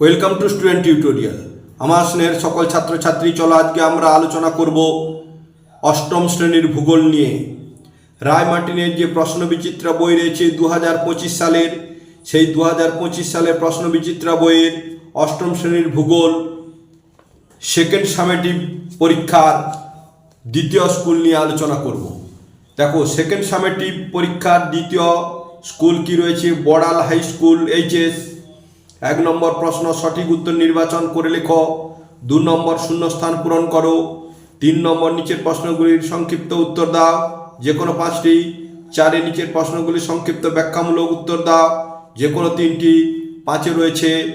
Welcome to student tutorial আমার স্নেহের সকল ছাত্রছাত্রী, চলো আজকে আমরা আলোচনা করব অষ্টম শ্রেণির ভূগোল নিয়ে। রায় মার্টিনের যে প্রশ্ন বিচিত্রা বই রয়েছে দু হাজার পঁচিশ সালের, সেই দু হাজার পঁচিশ সালের প্রশ্ন বিচিত্রা বইয়ের অষ্টম শ্রেণির ভূগোল সেকেন্ড সামেটিভ পরীক্ষার দ্বিতীয় স্কুল নিয়ে আলোচনা করব। দেখো সেকেন্ড সামেটিভ পরীক্ষার দ্বিতীয় স্কুল কি রয়েছে? বড়াল হাই স্কুল এইচএস এক নম্বর প্রশ্ন, সঠিক উত্তর নির্বাচন করে লেখো। দু নম্বর শূন্যস্থান পূরণ করো। তিন নম্বর নিচের প্রশ্নগুলির সংক্ষিপ্ত উত্তর দাও। যে কোনো পাঁচটি। চারে নিচের প্রশ্নগুলির সংক্ষিপ্ত ব্যাখ্যামূলক উত্তর দাও। যে কোনো তিনটি। পাঁচে রয়েছে।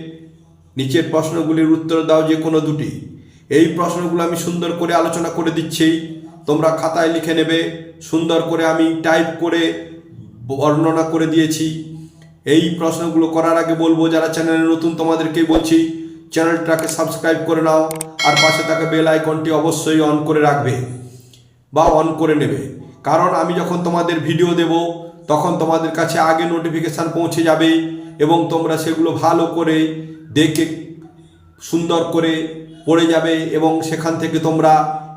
নিচের প্রশ্নগুলির উত্তর দাও যে কোনো দুটি। এই প্রশ্নগুলো আমি সুন্দর করে আলোচনা করে দিচ্ছি। তোমরা খাতায় লিখে নেবে। সুন্দর করে আমি টাইপ করে বর্ণনা করে দিয়েছি। এই প্রশ্নগুলো করার আগে বলব, যারা চ্যানেলে নতুন, তোমাদেরকেই বলছি চ্যানেলটাকে সাবস্ক্রাইব করে নাও আর পাশে থাকা বেল আইকনটি অবশ্যই অন করে রাখবে বা অন করে নেবে। কারণ আমি যখন তোমাদের ভিডিও দেব, তখন তোমাদের কাছে আগে নোটিফিকেশান পৌঁছে যাবে এবং তোমরা সেগুলো ভালো করে দেখে, সুন্দর করে পড়ে যাবে এবং সেখান থেকে তোমরা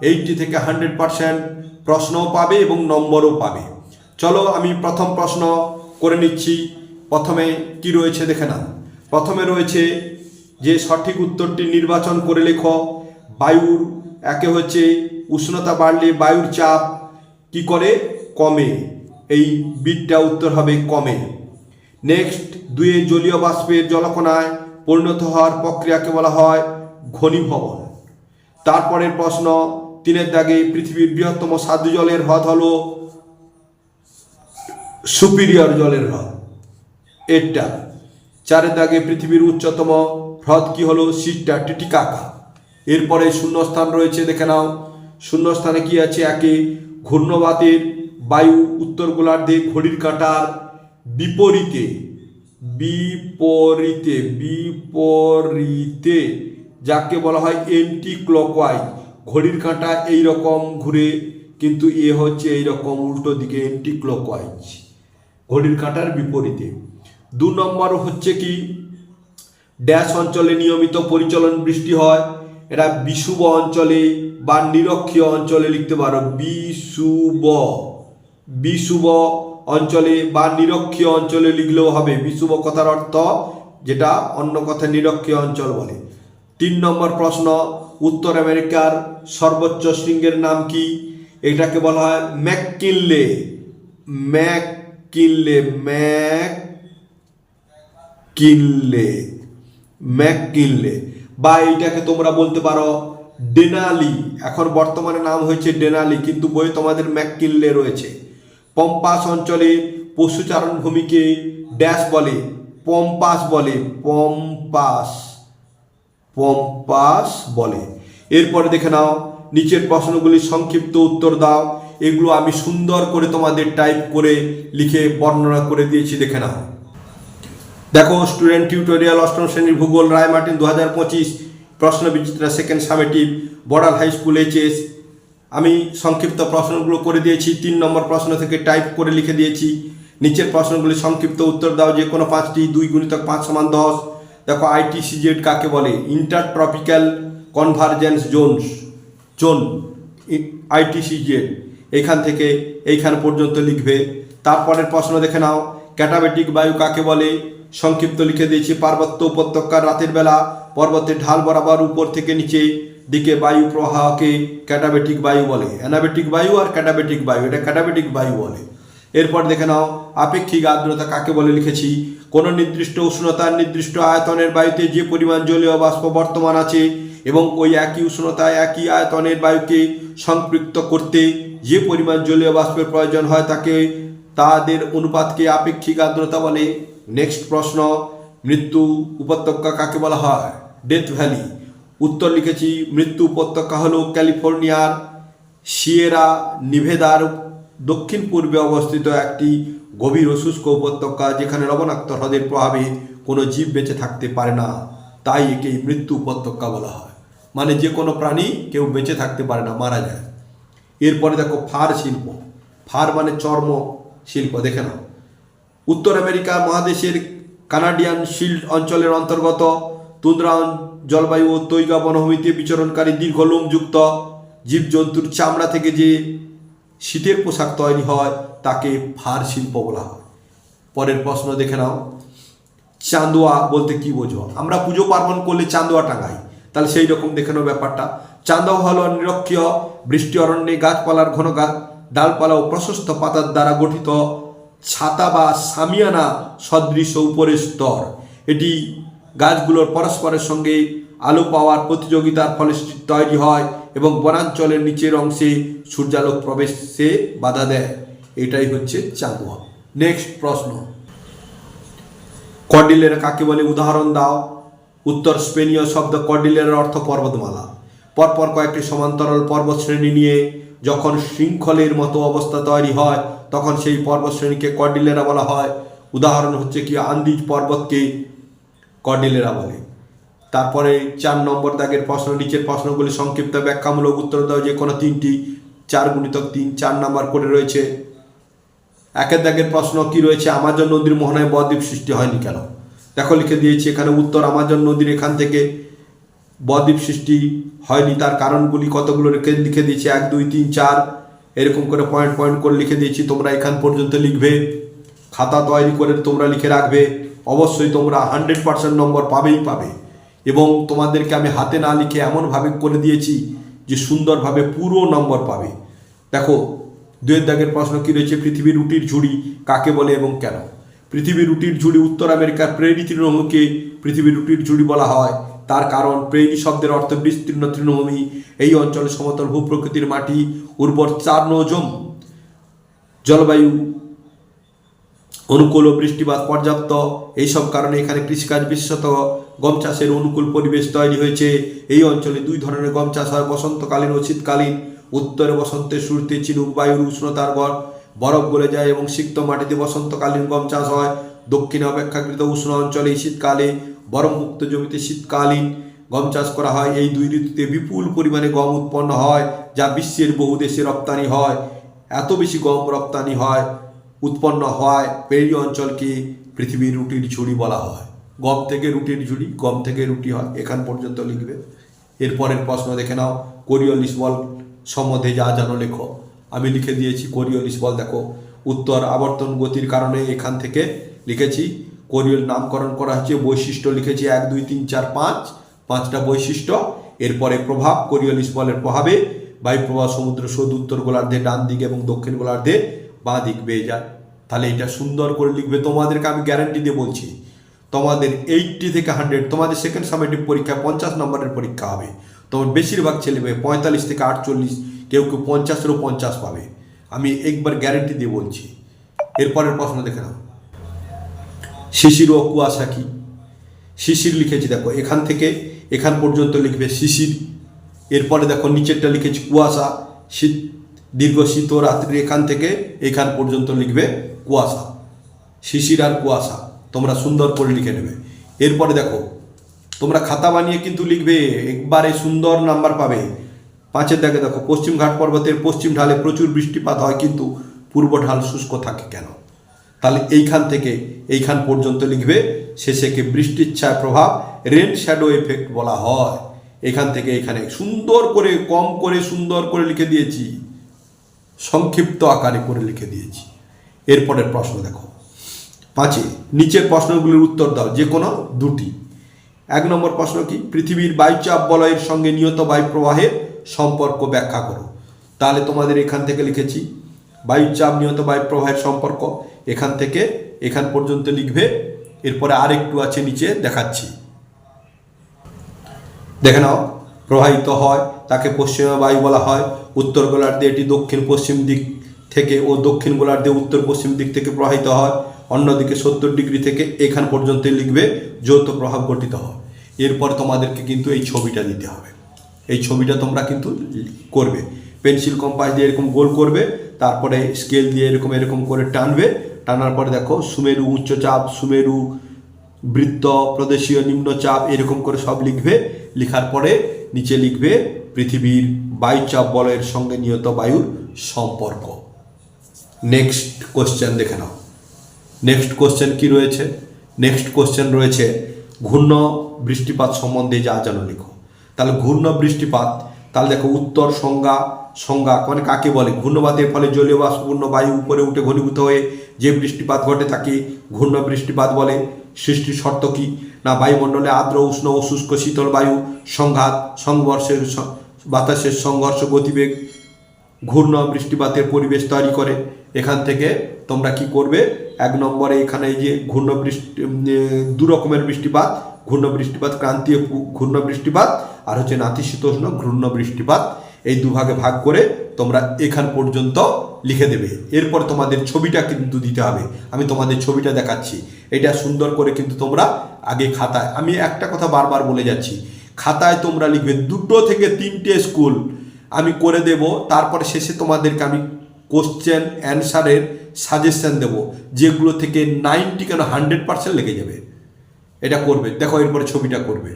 এইটটি থেকে হান্ড্রেড পারসেন্ট প্রশ্নও পাবে এবং নম্বরও পাবে। চলো আমি প্রথম প্রশ্ন করে নিচ্ছি। প্রথমে কি রয়েছে দেখে নাও। প্রথমে রয়েছে যে সঠিক উত্তরটি নির্বাচন করে লেখো। বায়ুর একে হচ্ছে উষ্ণতা বাড়লে বায়ুর চাপ কি করে? কমে। এই বিটটা উত্তর হবে কমে। নেক্সট, দুয়ে জলীয় বাষ্পের জলকণায় পরিণত হওয়ার প্রক্রিয়াকে বলা হয় ঘনীভবন। তারপরের প্রশ্ন, তিনের দাগে পৃথিবীর বৃহত্তম সাধু জলের হ্রদ হল সুপিরিয়র জলের হ্রদ। এটা চারের দাগে পৃথিবীর উচ্চতম হ্রদ কি হলো? সিটটা টিটিকাকা। এরপরে শূন্যস্থান রয়েছে, দেখে নাও। শূন্যস্থানে কি আছে? একে ঘূর্ণবাতের বায়ু, উত্তর গোলার্ধে ঘড়ির কাঁটার বিপরীতে। বিপরীতে বিপরীতে, যাকে বলা হয় এন্টি ক্লকওয়াইজ ঘড়ির কাঁটা এই রকম ঘুরে, কিন্তু এ হচ্ছে এই রকম উল্টো দিকে এন্টি ক্লকওয়াইজ ঘড়ির কাঁটার বিপরীতে। দু নম্বর হচ্ছে কি? ড্যাশ অঞ্চলে নিয়মিত পরিচলন বৃষ্টি হয়। এটা বিষুব অঞ্চলে বা নিরক্ষীয় অঞ্চলে লিখতে পারো। বিষুব বিষুব অঞ্চলে বা নিরক্ষীয় অঞ্চলে লিখলেও হবে। বিষুব কথার অর্থ যেটা অন্য কথা নিরক্ষীয় অঞ্চল বলে। তিন নম্বর প্রশ্ন, উত্তর আমেরিকার সর্বোচ্চ শৃঙ্গের নাম কি? এটাকে বলা হয় ম্যাককিনলে। McKinley, McKinley, McKinley. বা এইটাকে তোমরা বলতে পারো ডেনালি। এখন বর্তমানে নাম হয়েছে ডেনালি, কিন্তু বই তোমাদের ম্যাক কিনলে রয়েছে। পম্পাস অঞ্চলে পশুচারণ ভূমিকে ড্যাশ বলে, পম্পাস বলে, পম্পাস পম্পাস বলে। এরপরে দেখে নাও, নিচের প্রশ্নগুলি সংক্ষিপ্ত উত্তর দাও। এগুলো আমি সুন্দর করে তোমাদের টাইপ করে লিখে বর্ণনা করে দিয়েছি, দেখে নাও। দেখো স্টুডেন্ট টিউটোরিয়াল অষ্টম শ্রেণির ভূগোল রায় মার্টিন দু হাজার পঁচিশ, Prashna Bichitra second summative border high school HS আমি সংক্ষিপ্ত প্রশ্নগুলো করে দিয়েছি, তিন নম্বর প্রশ্ন থেকে টাইপ করে লিখে দিয়েছি। নিচের প্রশ্নগুলি সংক্ষিপ্ত উত্তর দাও, যে কোনো পাঁচটি, দুই গুণিতক পাঁচ সমান দশ। দেখো আইটিসিজেড কাকে বলে? Inter tropical convergence zones zone ITCZ এখান থেকে এইখান পর্যন্ত লিখবে। তারপরের প্রশ্ন দেখে নাও ক্যাটাবেটিক বায়ু কাকে বলে? সংক্ষিপ্ত লিখে দিয়েছি, পার্বত্য উপত্যকার রাতের বেলা পর্বতের ঢাল বরাবর উপর থেকে নিচে দিকে বায়ু প্রবাহকে ক্যাটাবেটিক বায়ু বলে। অ্যানাবেটিক বায়ু আর ক্যাটাবেটিক বায়ু, এটা ক্যাটাবেটিক বায়ু বলে। এরপর দেখে নাও, আপেক্ষিক আর্দ্রতা কাকে বলে লিখেছি? কোনো নির্দিষ্ট উষ্ণতার নির্দিষ্ট আয়তনের বায়ুতে যে পরিমাণ জলীয় বাষ্প বর্তমান আছে এবং ওই একই উষ্ণতায় একই আয়তনের বায়ুকে সম্পৃক্ত করতে যে পরিমাণ জলীয় বাষ্পের প্রয়োজন হয় তাকে, তাদের অনুপাতকে আপেক্ষিক আর্দ্রতা বলে। নেক্সট প্রশ্ন, মৃত্যু উপত্যকা কাকে বলা হয়? ডেথ ভ্যালি উত্তর লিখেছি, মৃত্যু উপত্যকা হলো ক্যালিফোর্নিয়ার সিয়েরা নিভেদার দক্ষিণ পূর্বে অবস্থিত একটি গভীর শুষ্ক উপত্যকা যেখানে লবণাক্ত হ্রদের প্রভাবে কোনো জীব বেঁচে থাকতে পারে না। তাই একেই মৃত্যু উপত্যকা বলা হয়। মানে যে কোনো প্রাণী কেউ বেঁচে থাকতে পারে না, মারা যায়। এরপরে দেখো, ফার শিল্প। ফার মানে চর্ম শিল্প, দেখে নাও। উত্তর আমেরিকা মহাদেশের কানাডিয়ান শিল্ড অঞ্চলের অন্তর্গত তুন্দ্রা জলবায়ু ও তৈগা বনভূমিতে বিচরণকারী দীর্ঘ লোমযুক্ত জীবজন্তুর চামড়া থেকে যে শীতের পোশাক তৈরি হয়, তাকে ফার শিল্প বলা হয়। পরের প্রশ্ন দেখে নাও। চান্দোয়া বলতে কি বোঝো? আমরা পুজো পার্বণ করলে চান্দোয়া টাঙাই। তাহলে সেই রকম দেখে নাও ব্যাপারটা। চান্দোয়া হলো নিরক্ষীয় বৃষ্টি অরণ্যে গাছপালার ঘন গাছ ডালপালা ও প্রশস্ত পাতার দ্বারা গঠিত ছাতা বা সামিয়ানা সদৃশ উপরের স্তর। এটি গাছগুলোর পরস্পরের সঙ্গে আলো পাওয়ার প্রতিযোগিতার ফলে তৈরি হয় এবং বনাঞ্চলের নিচের অংশে সূর্যালোক প্রবেশে বাধা দেয়। এটাই হচ্ছে চান্দোয়া নেক্সট প্রশ্ন। কর্ডিলেরা কাকে বলে উদাহরণ দাও? উত্তর স্পেনীয় শব্দ কর্ডিলের অর্থ পর্বতমালা। পরপর কয়েকটি সমান্তরাল পর্বতশ্রেণী নিয়ে যখন শৃঙ্খলের মতো অবস্থা তৈরি হয় তখন সেই পর্বতশ্রেণীকে কর্ডিলেরা বলা হয়। উদাহরণ হচ্ছে কি আন্দিজ পর্বতকে কর্ডিলেরা বলে। তারপরে চার নম্বর দাগের প্রশ্ন, নিচের প্রশ্নগুলি সংক্ষিপ্ত ব্যাখ্যামূলক উত্তর দাও যে কোনো তিনটি, চার গুণিতক তিন, চার নম্বর করে রয়েছে। একের দাগের প্রশ্ন কি রয়েছে? আমাজন নদীর মোহনায় বদ্বীপ সৃষ্টি হয়নি কেন? দেখো, লিখে দিয়েছি, এখানে উত্তর আমাজন নদীর এখান থেকে বদ্বীপ সৃষ্টি হয়নি। তার কারণগুলি কতগুলো লিখে দিয়েছে? এক, দুই, তিন, চার এরকম করে পয়েন্ট পয়েন্ট করে লিখে দিয়েছি, তোমরা এখান পর্যন্ত লিখবে। খাতা তৈরি করে তোমরা লিখে রাখবে। অবশ্যই তোমরা হান্ড্রেড পার্সেন্ট নম্বর পাবেই পাবে। এবং তোমাদেরকে আমি হাতে না লিখে এমনভাবে করে দিয়েছি যে সুন্দরভাবে পুরো নম্বর পাবে। দেখো, দুয়ের দাগের প্রশ্ন কী রয়েছে? পৃথিবীর রুটির ঝুড়ি কাকে বলে এবং কেন? পৃথিবীর রুটির ঝুড়ি উত্তর আমেরিকার প্রেরি তৃণভূমিকে পৃথিবীর রুটির ঝুড়ি বলা হয়। তার কারণ প্রেরি শব্দের অর্থ বিস্তীর্ণ তৃণভূমি। এই অঞ্চলে সমতল ভূপ্রকৃতির মাটি, উর্বর চার নজম জলবায়ু অনুকূল ও বৃষ্টিপাত পর্যাপ্ত। এইসব কারণে এখানে কৃষিকাজ বিশেষত গম চাষের অনুকূল পরিবেশ তৈরি হয়েছে। এই অঞ্চলে দুই ধরনের গম চাষ হয়, বসন্তকালীন ও শীতকালীন। উত্তরে বসন্তের শুরুতে চিনুক বায়ুর উষ্ণতার গড় বরফ গলে যায় এবং সিক্ত মাটিতে বসন্তকালীন গম চাষ হয়। দক্ষিণে অপেক্ষাকৃত উষ্ণ অঞ্চলে শীতকালে বরফমুক্ত জমিতে শীতকালীন গম চাষ করা হয়। এই দুই ঋতুতে বিপুল পরিমাণে গম উৎপন্ন হয়, যা বিশ্বের বহু দেশে রপ্তানি হয়। এত বেশি গম রপ্তানি হয়, উৎপন্ন হয় পেরি অঞ্চলকে পৃথিবীর রুটির ঝুড়ি বলা হয়। গম থেকে রুটির ঝুড়ি, গম থেকে রুটি হয়। এখান পর্যন্ত লিখবে। এরপরের প্রশ্ন দেখে নাও। কোরিওলিস বল সম্বন্ধে যা জানো লেখো। আমি লিখে দিয়েছি কোরিওলিস বল দেখো। উত্তর আবর্তন গতির কারণে এখান থেকে লিখেছি কোরিওল নামকরণ করা হয়েছে, বৈশিষ্ট্য লিখেছে এক, দুই, তিন, চার, পাঁচ, পাঁচটা বৈশিষ্ট্য। এরপরে প্রভাব কোরিওলিস বলের প্রভাবে বায়ুপ্রবাহ, সমুদ্র সৌদ উত্তর গোলার্ধে, ডান দিকে এবং দক্ষিণ গোলার্ধে বাঁ দিক বেয়ে যায়। তাহলে এটা সুন্দর করে লিখবে। তোমাদেরকে আমি গ্যারান্টি দিয়ে বলছি, তোমাদের এইটটি থেকে হান্ড্রেড তোমাদের সেকেন্ড সামেটিভ পরীক্ষা পঞ্চাশ নম্বরের পরীক্ষা হবে। তোমার বেশিরভাগ ছেলে মেয়ে পঁয়তাল্লিশ থেকে আটচল্লিশ, কেউ কেউ পঞ্চাশেরও পঞ্চাশ পাবে। আমি একবার গ্যারেন্টি দিয়ে বলছি। এরপরের প্রশ্ন দেখে নাও। শিশির ও কুয়াশা কি? শিশির লিখেছি, দেখো, এখান থেকে এখান পর্যন্ত লিখবে শিশির। এরপরে দেখো, নিচেরটা লিখেছি কুয়াশা। শীত, দীর্ঘ শীত ও এখান থেকে এখান পর্যন্ত লিখবে কুয়াশা। শিশির আর কুয়াশা, তোমরা সুন্দর করে লিখে নেবে। এরপরে দেখো, তোমরা খাতা বানিয়ে কিন্তু লিখবে, একবারে সুন্দর নাম্বার পাবে। পাঁচের দেখে দেখো, পশ্চিম ঘাট পর্বতের পশ্চিম ঢালে প্রচুর বৃষ্টিপাত হয়, কিন্তু পূর্ব ঢাল শুষ্ক থাকে কেন? তাহলে এইখান থেকে এইখান পর্যন্ত লিখবে শেষেকে বৃষ্টির ছায় প্রভাব রেন শ্যাডো এফেক্ট বলা হয়। এখান থেকে এখানে সুন্দর করে, কম করে, সুন্দর করে লিখে দিয়েছি। সংক্ষিপ্ত আকারে করে লিখে দিয়েছি। এরপরের প্রশ্ন দেখো। পাঁচে, নিচের প্রশ্নগুলির উত্তর দাও, যে কোনো দুটি। এক নম্বর প্রশ্ন কি? পৃথিবীর বায়ুচাপ বলয়ের সঙ্গে নিয়ত বায়ু প্রবাহের সম্পর্ক ব্যাখ্যা করো। তাহলে তোমাদের এখান থেকে লিখেছি বায়ুচাপ নিয়ত বায়ু প্রবাহের সম্পর্ক। এখান থেকে এখান পর্যন্ত লিখবে। এরপরে আরেকটু আছে নিচে দেখাচ্ছি। দেখে নাও, প্রবাহিত হয়, তাকে পশ্চিমা বায়ু বলা হয়। উত্তর গোলার্ধে এটি দক্ষিণ পশ্চিম দিক থেকে ও দক্ষিণ গোলার্ধে উত্তর পশ্চিম দিক থেকে প্রবাহিত হয়। অন্যদিকে সত্তর ডিগ্রি থেকে এখান পর্যন্ত লিখবে, যৌথ প্রভাব গঠিত হয়। এরপর তোমাদেরকে কিন্তু এই ছবিটা দিতে হবে। এই ছবিটা তোমরা কিন্তু করবে। পেন্সিল কম্পাস দিয়ে এরকম গোল করবে। তারপরে স্কেল দিয়ে এরকম এরকম করে টানবে। টানার পরে দেখো, সুমেরু উচ্চচাপ, সুমেরু বৃত্ত, প্রদেশীয় নিম্নচাপ, এরকম করে সব লিখবে। লেখার পরে নিচে লিখবে, পৃথিবীর বায়ুচাপ বলয়ের সঙ্গে নিয়ত বায়ুর সম্পর্ক। নেক্সট কোশ্চেন দেখে নাও। নেক্সট কোশ্চেন কি রয়েছে? নেক্সট কোশ্চেন রয়েছে, ঘূর্ণ বৃষ্টিপাত সম্বন্ধে যা জানো লিখো। তাহলে ঘূর্ণ বৃষ্টিপাত, তাহলে দেখো উত্তর সংজ্ঞা সংজ্ঞা মানে কাকে বলে? ঘূর্ণবাতের ফলে জলীয় বাষ্পপূর্ণ বায়ু উপরে উঠে ঘনীভূত হয়ে যে বৃষ্টিপাত ঘটে তাকে ঘূর্ণ বৃষ্টিপাত বলে। সৃষ্টির শর্ত কি? না, বায়ুমণ্ডলে আর্দ্র, উষ্ণ ও শুষ্ক শীতল বায়ু সংঘাত, সংঘর্ষের বাতাসের সংঘর্ষ গতিবেগ ঘূর্ণ বৃষ্টিপাতের পরিবেশ তৈরি করে। এখান থেকে তোমরা কি করবে? এক নম্বরে এখানে যে ঘূর্ণ বৃষ্টি দু রকমের বৃষ্টিপাত, ঘূর্ণ বৃষ্টিপাত, ক্রান্তীয় ঘূর্ণ বৃষ্টিপাত আর হচ্ছে নাতিশীতোষ্ণ ঘূর্ণ বৃষ্টিপাত। এই দুভাগে ভাগ করে তোমরা এখান পর্যন্ত লিখে দেবে। এরপর তোমাদের ছবিটা কিন্তু দিতে হবে। আমি তোমাদের ছবিটা দেখাচ্ছি। এটা সুন্দর করে কিন্তু তোমরা আগে খাতায় আমি একটা কথা বারবার বলে যাচ্ছি। খাতায় তোমরা লিখবে দুটো থেকে তিনটে স্কুল। আমি করে দেব, তারপরে শেষে তোমাদেরকে আমি কোশ্চেন অ্যান্সারের সাজেশন দেব। যেগুলো থেকে নাইনটি কেন হান্ড্রেড পার্সেন্ট লেগে যাবে। এটা করবে। দেখো, এরপরে ছবিটা করবে।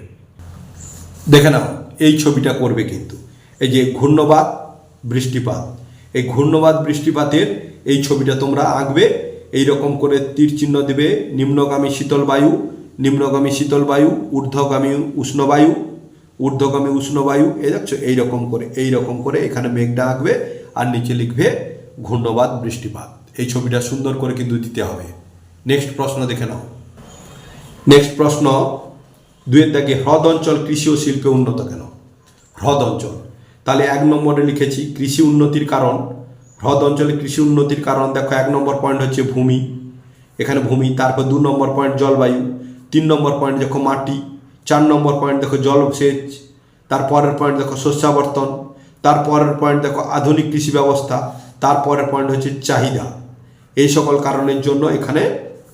দেখে নাও, এই ছবিটা করবে কিন্তু। এই যে ঘূর্ণবাদ বৃষ্টিপাত, এই ঘূর্ণবাদ বৃষ্টিপাতের এই ছবিটা তোমরা আঁকবে। এই রকম করে তীর চিহ্ন দেবে, নিম্নগামী শীতল বায়ু, নিম্নগামী শীতল বায়ু, ঊর্ধ্বগামী উষ্ণ বায়ু, ঊর্ধ্বগামী উষ্ণ বায়ু, এই দেখছ? এইরকম করে এই রকম করে এখানে মেঘটা আঁকবে আর নিচে লিখবে ঘূর্ণবাদ বৃষ্টিপাত। এই ছবিটা সুন্দর করে কিন্তু দিতে হবে। নেক্সট প্রশ্ন দেখে নাও। নেক্সট প্রশ্ন দুয়ের দাগে হ্রদ অঞ্চল কৃষি ও শিল্পে উন্নত কেন? হ্রদ অঞ্চল। তাহলে এক নম্বরে লিখেছি কৃষি উন্নতির কারণ। হ্রদ অঞ্চলে কৃষি উন্নতির কারণ। দেখো এক নম্বর পয়েন্ট হচ্ছে ভূমি। এখানে ভূমি, তারপর দু নম্বর পয়েন্ট জলবায়ু, তিন নম্বর পয়েন্ট দেখো মাটি, চার নম্বর পয়েন্ট দেখো জলসেচ তারপরের পয়েন্ট দেখো শস্যাবর্তন তারপরের পয়েন্ট দেখো আধুনিক কৃষি ব্যবস্থা তারপরের পয়েন্ট হচ্ছে চাহিদা। এই সকল কারণের জন্য এখানে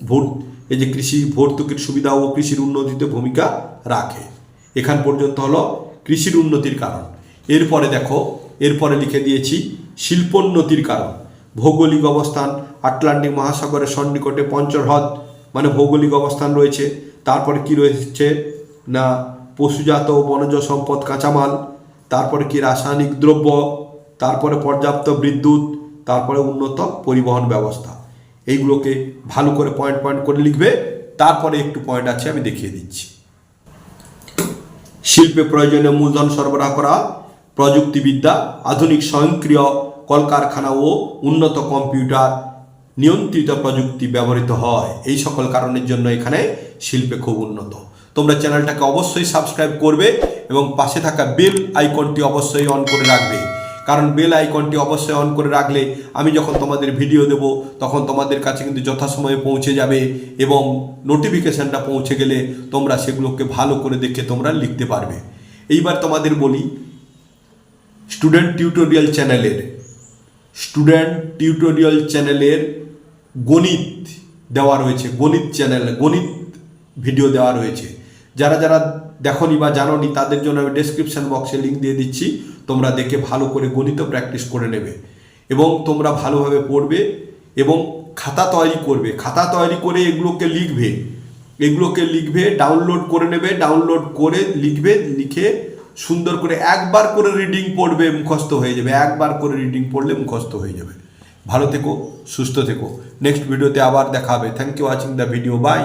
ভোট এই যে কৃষি, ভর্তুকির সুবিধা ও কৃষির উন্নতিতে ভূমিকা রাখে। এখান পর্যন্ত হলো কৃষির উন্নতির কারণ। এরপরে দেখো, এরপরে লিখে দিয়েছি, শিল্পোন্নতির কারণ। ভৌগোলিক অবস্থান, আটলান্টিক মহাসাগরের সন্নিকটে পঞ্চহ্রদ মানে ভৌগোলিক অবস্থান রয়েছে। তারপরে কি রয়েছে? না, পশুজাত ও বনজ সম্পদ কাঁচামাল, তারপরে কি রাসায়নিক দ্রব্য, তারপরে পর্যাপ্ত বিদ্যুৎ, তারপরে উন্নত পরিবহন ব্যবস্থা। এইগুলোকে ভালো করে পয়েন্ট পয়েন্ট করে লিখবে, তারপরে একটু পয়েন্ট আছে, আমি দেখিয়ে দিচ্ছি। শিল্পে প্রয়োজনীয় মূলধন সরবরাহ করা প্রযুক্তিবিদ্যা, আধুনিক স্বয়ংক্রিয় কলকারখানা ও উন্নত কম্পিউটার নিয়ন্ত্রিত প্রযুক্তি ব্যবহৃত হয়। এই সকল কারণের জন্য এখানে শিল্পে খুব উন্নত। তোমরা চ্যানেলটাকে অবশ্যই সাবস্ক্রাইব করবে এবং পাশে থাকা বেল আইকনটি অবশ্যই অন করে রাখবে। কারণ বেল আইকনটি অবশ্যই অন করে রাখলে আমি যখন তোমাদের ভিডিও দেব, তখন তোমাদের কাছে কিন্তু যথাসময়ে পৌঁছে যাবে এবং নোটিফিকেশানটা পৌঁছে গেলে তোমরা সেগুলোকে ভালো করে দেখে তোমরা লিখতে পারবে। এইবার তোমাদের বলি স্টুডেন্ট টিউটোরিয়াল চ্যানেলের স্টুডেন্ট টিউটোরিয়াল চ্যানেলের গণিত দেওয়া রয়েছে, গণিত চ্যানেল গণিত ভিডিও দেওয়া রয়েছে। যারা যারা দেখনি বা জানোনি, তাদের জন্য আমি ডেসক্রিপশন বক্সে লিঙ্ক দিয়ে দিচ্ছি, তোমরা দেখে ভালো করে গণিত প্র্যাকটিস করে নেবে এবং তোমরা ভালোভাবে পড়বে এবং খাতা তৈরি করবে। খাতা তৈরি করে এগুলোকে লিখবে। এগুলোকে লিখবে ডাউনলোড করে নেবে ডাউনলোড করে লিখবে, লিখে সুন্দর করে একবার করে রিডিং পড়বে, মুখস্থ হয়ে যাবে। একবার করে রিডিং পড়লে মুখস্থ হয়ে যাবে। ভালো থেকো, সুস্থ থেকো। নেক্সট ভিডিওতে আবার দেখাবে thank you watching the video bye